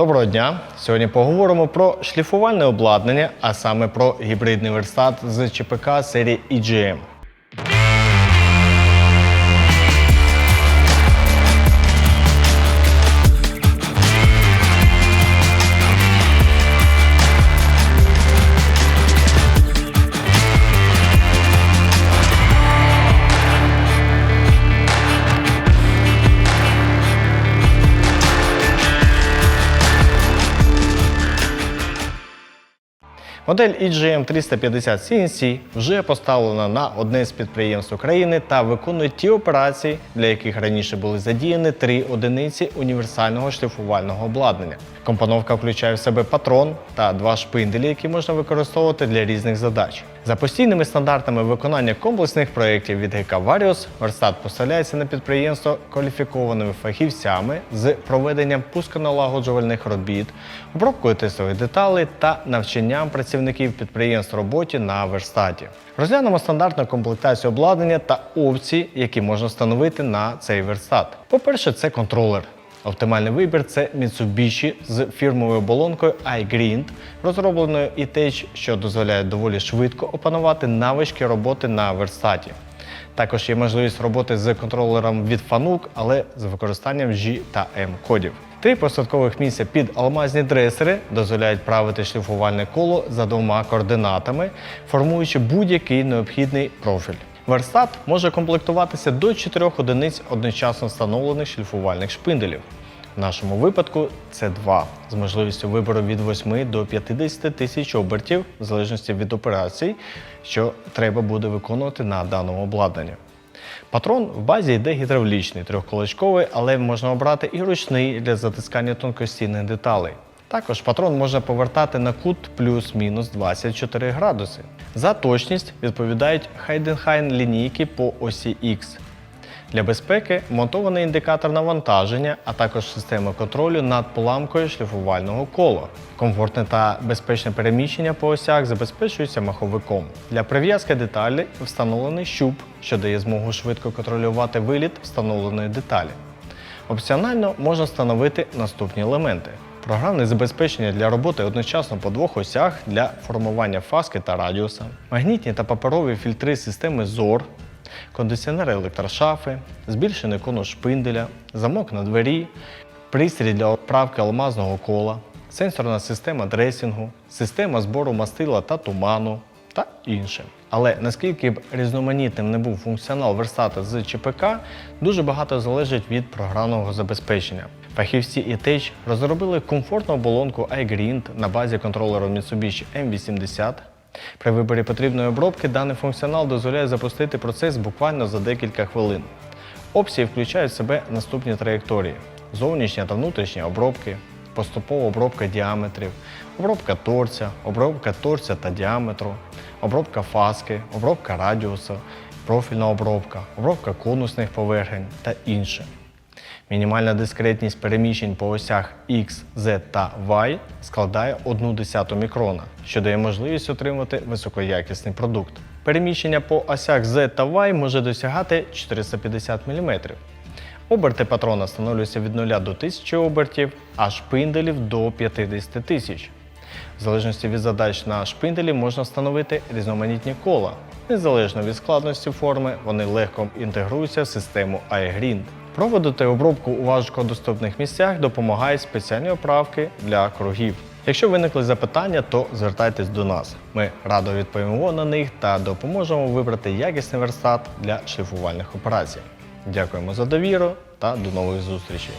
Доброго дня! Сьогодні поговоримо про шліфувальне обладнання, а саме про гібридний верстат з ЧПК серії EGM. Модель EGM 350 CNC вже поставлена на одне з підприємств України та виконує ті операції, для яких раніше були задіяні три одиниці універсального шліфувального обладнання. Компоновка включає в себе патрон та два шпинделі, які можна використовувати для різних задач. За постійними стандартами виконання комплексних проєктів від ГК Varios, верстат поставляється на підприємство кваліфікованими фахівцями з проведенням пусконалагоджувальних робіт, обробкою тестових деталей та навчанням працівників підприємств роботі на верстаті. Розглянемо стандартну комплектацію обладнання та опції, які можна встановити на цей верстат. По-перше, це контролер. Оптимальний вибір це Mitsubishi з фірмовою оболонкою iGrind, розробленою e-Tech, що дозволяє доволі швидко опанувати навички роботи на верстаті. Також є можливість роботи з контролером від Fanuc, але з використанням G та M кодів. Три посадкових місця під алмазні дресери дозволяють правити шліфувальне коло за двома координатами, формуючи будь-який необхідний профіль. Верстат може комплектуватися до 4 одиниць одночасно встановлених шліфувальних шпинделів. В нашому випадку це два з можливістю вибору від 8 до 50 тисяч обертів, в залежності від операцій, що треба буде виконувати на даному обладнанні. Патрон в базі йде гідравлічний, трьохколочковий, але можна обрати і ручний для затискання тонкостійних деталей. Також патрон можна повертати на кут плюс-мінус 24 градуси. За точність відповідають Heidenhain лінійки по осі X. Для безпеки монтований індикатор навантаження, а також система контролю над поламкою шліфувального кола. Комфортне та безпечне переміщення по осях забезпечується маховиком. Для прив'язки деталі встановлений щуп, що дає змогу швидко контролювати виліт встановленої деталі. Опціонально можна встановити наступні елементи. Програмне забезпечення для роботи одночасно по двох осях для формування фаски та радіуса, магнітні та паперові фільтри системи ZOR, кондиціонери електрошафи, збільшений конус шпинделя, замок на двері, пристрій для оправки алмазного кола, сенсорна система дресінгу, система збору мастила та туману та інше. Але наскільки б різноманітним не був функціонал верстата з ЧПК, дуже багато залежить від програмного забезпечення. Фахівці e-Tech розробили комфортну оболонку iGrind на базі контролеру Mitsubishi M80. При виборі потрібної обробки даний функціонал дозволяє запустити процес буквально за декілька хвилин. Опції включають в себе наступні траєкторії: зовнішня та внутрішня обробки, поступова обробка діаметрів, обробка торця, обробка торця та діаметру, обробка фаски, обробка радіусу, профільна обробка, обробка конусних поверхень та інше. Мінімальна дискретність переміщень по осях X, Z та Y складає 1 мікрона, що дає можливість отримати високоякісний продукт. Переміщення по осях Z та Y може досягати 450 мм. Оберти патрона встановлюються від 0 до 1000 обертів, а шпинделів до 50 тисяч. В залежності від задач на шпинделі можна встановити різноманітні кола. Незалежно від складності форми, вони легко інтегруються в систему iGrind. Проводити обробку у важкодоступних місцях допомагають спеціальні оправки для кругів. Якщо виникли запитання, то звертайтесь до нас. Ми радо відповімо на них та допоможемо вибрати якісний верстат для шліфувальних операцій. Дякуємо за довіру та до нових зустрічей!